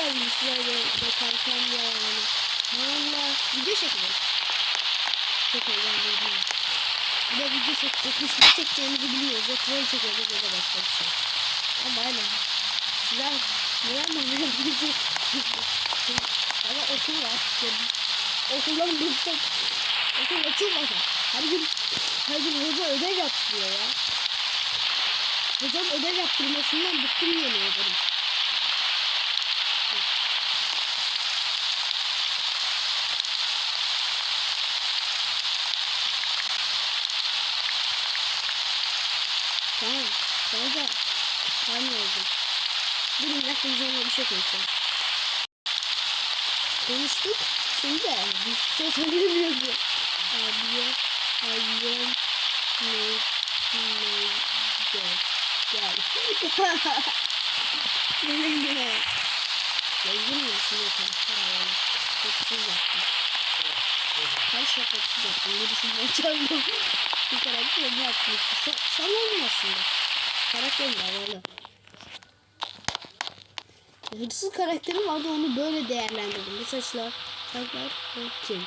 servislerle bakarken ya yani. Valla video çekiyoruz. Çok eğlenceli. Bir de video çekecekmiş. Ne çekeceğimizi bilmiyoruz. Ya troll çekiyoruz ya da başka bir şey. Ama aynen. Sizler neden bana video Ama okul var. Yani okuldan bıktım. Okul açılmasa. Her gün her gün hoca ödev yaptırıyor ya. Hocam ödev yaptırmasından bıktım yemin ederim. Tamam. Kanka. Yazdım. Durun bir dakika üzerine bir şey konuşalım. Konuştuk. Şimdi de bir şey söylemiyordu. Abiye, abiye, ne, ne, gel, gel. Ne, ne, ne. Zengin mi şimdi karakter havalı? Kotsuz yaptım. Her şey kotsuz yaptım. Birisini çaldım. Bir karakter ne yapmıştı? Sen, sen olma Karakterin havalı. Hırsız karakterim vardı onu böyle değerlendirdim. Bu saçlar, o kim?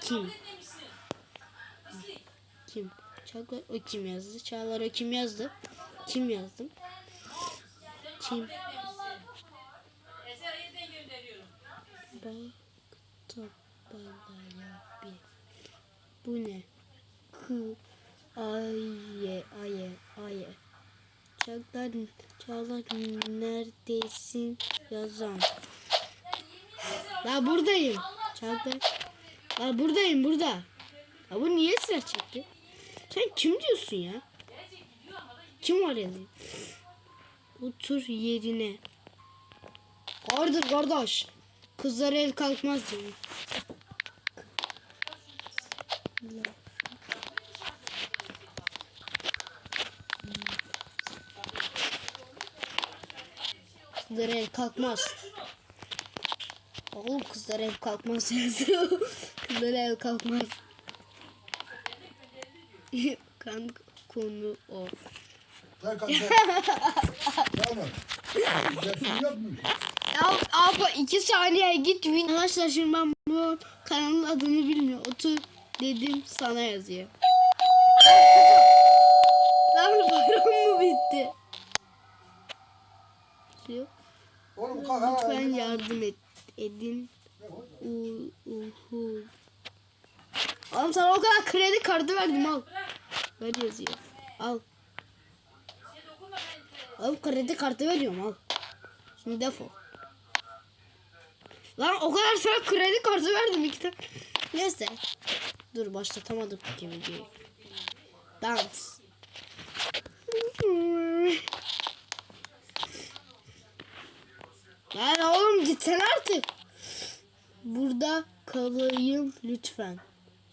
Kim? Kim? Çağlar o kim yazdı? Çağlar o kim yazdı? Kim yazdım? Kim? Bak tabelaya bir. Bu ne? Kı aye aye aye. Çağlar Çağlar neredesin yazan. La buradayım. Çağlar. La buradayım burada. Ya bu niye silah çekti? Sen kim diyorsun ya? Kim var yazıyor? Otur yerine. Vardır kardeş. Kızlar el kalkmaz diyor. Kızlar el kalkmaz. Oğlum kızlar el kalkmaz yazıyor. kızlar el kalkmaz. kan konu o. Ver kanka. Tamam. Yapmıyor. Ya abi iki saniye git. Arkadaşlar şimdi ben bu kanalın adını bilmiyorum. Otur dedim sana yazıyor. Lan bayram mı bitti? Diyor. Oğlum kalk. Lütfen yardım et, edin. Uhu. Oğlum sana o kadar kredi kartı verdim al. Ver yazıyor. Al. Al kredi kartı veriyorum al. Şimdi defol. Lan o kadar sana kredi kartı verdim iki tane. Neyse. Dur başlatamadık ki videoyu. Dans. Lan oğlum gitsene artık. Burada kalayım lütfen.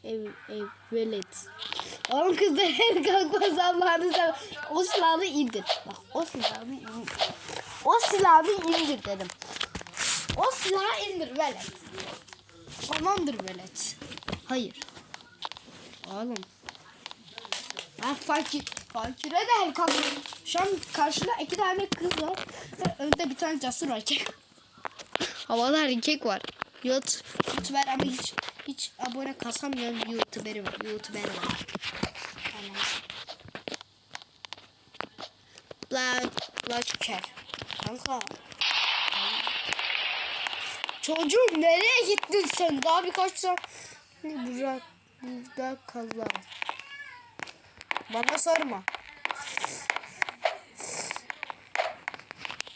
Ev, ev, velet. Oğlum kızlar el kalkmaz Allah'ını seversen. O silahı indir. Bak o silahı indir. O silahı indir dedim. O silahı indir velet. Tamamdır velet. Hayır. Oğlum. Ha fakir. Fakire de el. Şu an karşıda iki tane kız var. Ve önde bir tane cesur erkek. Havada erkek var. Yut, youtuber ama hiç hiç abone kasamıyorum youtuber var. Youtuber var. Aynen. La la çeker. Kanka. Çocuğum nereye gittin sen? Daha birkaç saat burada, burada kalalım. Bana sorma.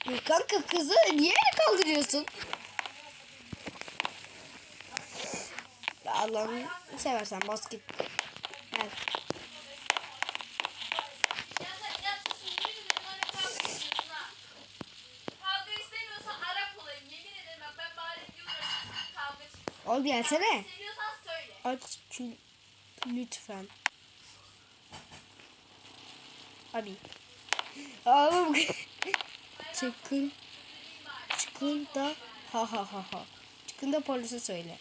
Ya Kanka kızı niye kaldırıyorsun? Ya Allah'ını seversen bas git. Evet. Ol gelsene. Aç lütfen. Abi. Oğlum. Çıkın. Çıkın da ha ha ha ha. Çıkın da polise söyle.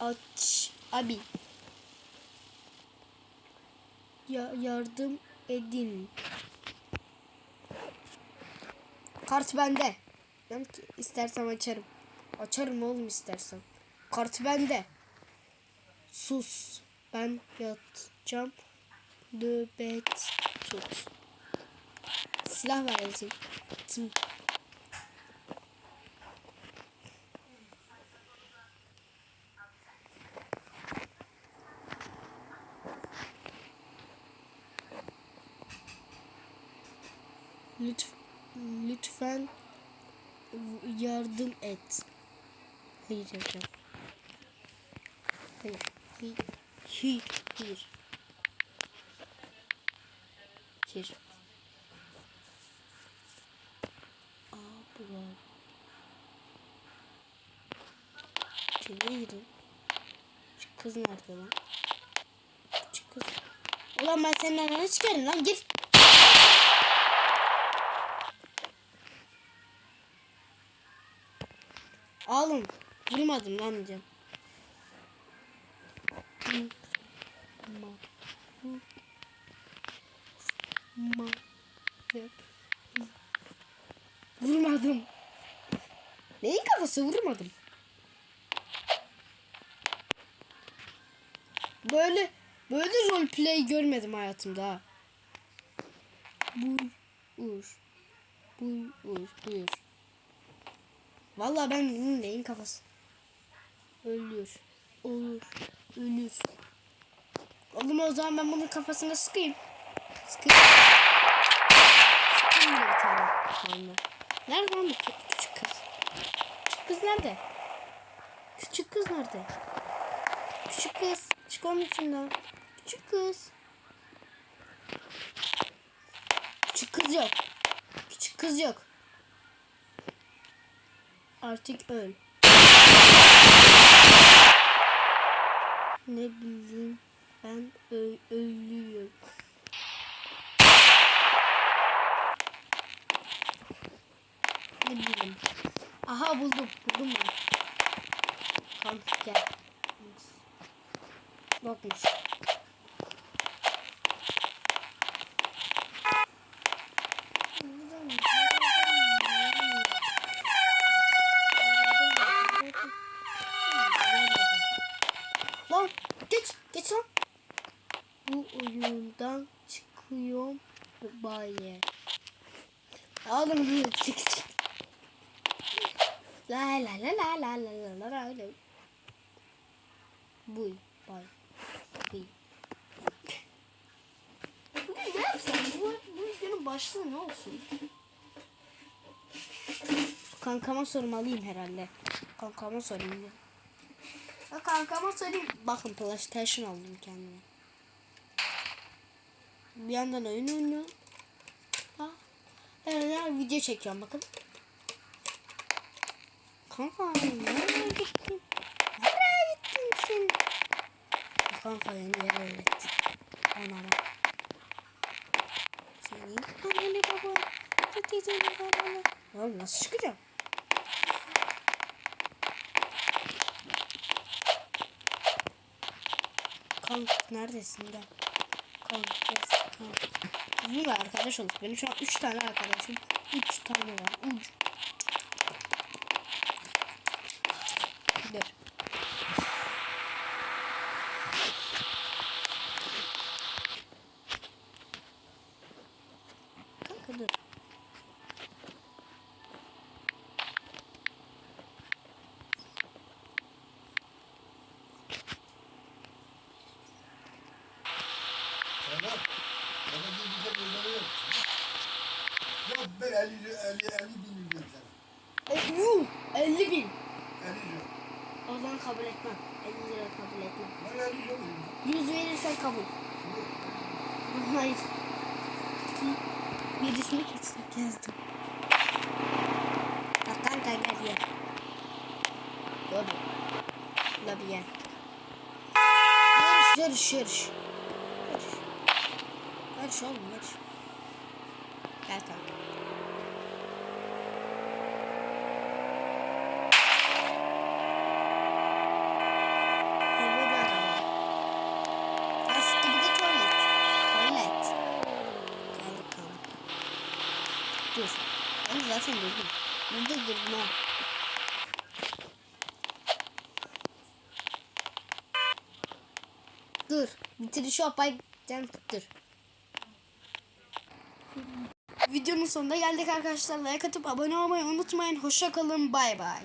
Aç. Abi. ya- yardım edin. Kart bende. Ben istersem açarım. Açarım oğlum istersen. Kart bende. Sus. Ben yatacağım. Nöbet tut. Silah ver elcim. Tım. Lütfen, yardım et. Hayır yapacağım. Hayır. Hayır. Hayır. Hayır. Bu var. İçeriye girin. Şu kız nerede lan? Şu kız. Ulan ben senin ananı çıkarım lan gir. Alın. Vurmadım lan diyeceğim. Hı. Ma. Yap. Vurmadım. Neyin kafası vurmadım. Böyle böyle roleplay görmedim hayatımda. ha. Buyur. Buyur. Buyur. Buyur. Buyur. Vallahi ben bunun neyin kafası? Ölür. Olur. Ölür. Oğlum o zaman ben bunun kafasına sıkayım. Tane. Vallahi. Nerede lan bu kü- küçük kız? Küçük kız nerede? Küçük kız nerede? Küçük kız. Çık onun içinden. Küçük kız. Küçük kız yok. Küçük kız yok. Artık öl. Ne bileyim ben ölüyorum. Ne bileyim. Aha buldum. Buldum ben. Tamam gel. Yokmuş. Lan geç geç lan. Bu oyundan çıkıyorum baye. Oğlum çık çık. La la la la la la la la la. Buy bay. Buy. Ne yapsam bu, bu videonun başlığı ne olsun? Kankama sormalıyım herhalde. Kankama sorayım ya. Kankama sorayım. Bakın PlayStation aldım kendime. Bir yandan oyun oynuyorum. Ha. Evet, video çekiyorum bakın. Kanka nereye gittin? Nereye gittin sen? Kanka beni yere gittin. Ona bak. Senin anneni baba. Teyzeni babana. Oğlum nasıl çıkacağım? Kanka neredesin gel. Kanka gel. Kanka. Bununla arkadaş olduk. Benim şu an 3 tane arkadaşım. 3 tane var. 3. Zaman kabul etmem. 50 lira kabul etmem. Ben 50 lira veriyorum. 100 verirsen kabul. Hayır. Birisini kesmek yazdım. Bak kanka gel gel. Lobi. Lobi gel. Yarış yarış yarış. Yarış. Yarış oğlum yarış. Gel kanka. Ha, bu bir araba. Ha, sıkı bir de tuvalet. Tuvalet Dur. Ben zaten durdum. Burada durdum ha. Dur. Bitiriş yapay. Can dur. Videonun sonuna geldik arkadaşlar. Like atıp abone olmayı unutmayın. Hoşça kalın. Bay bay.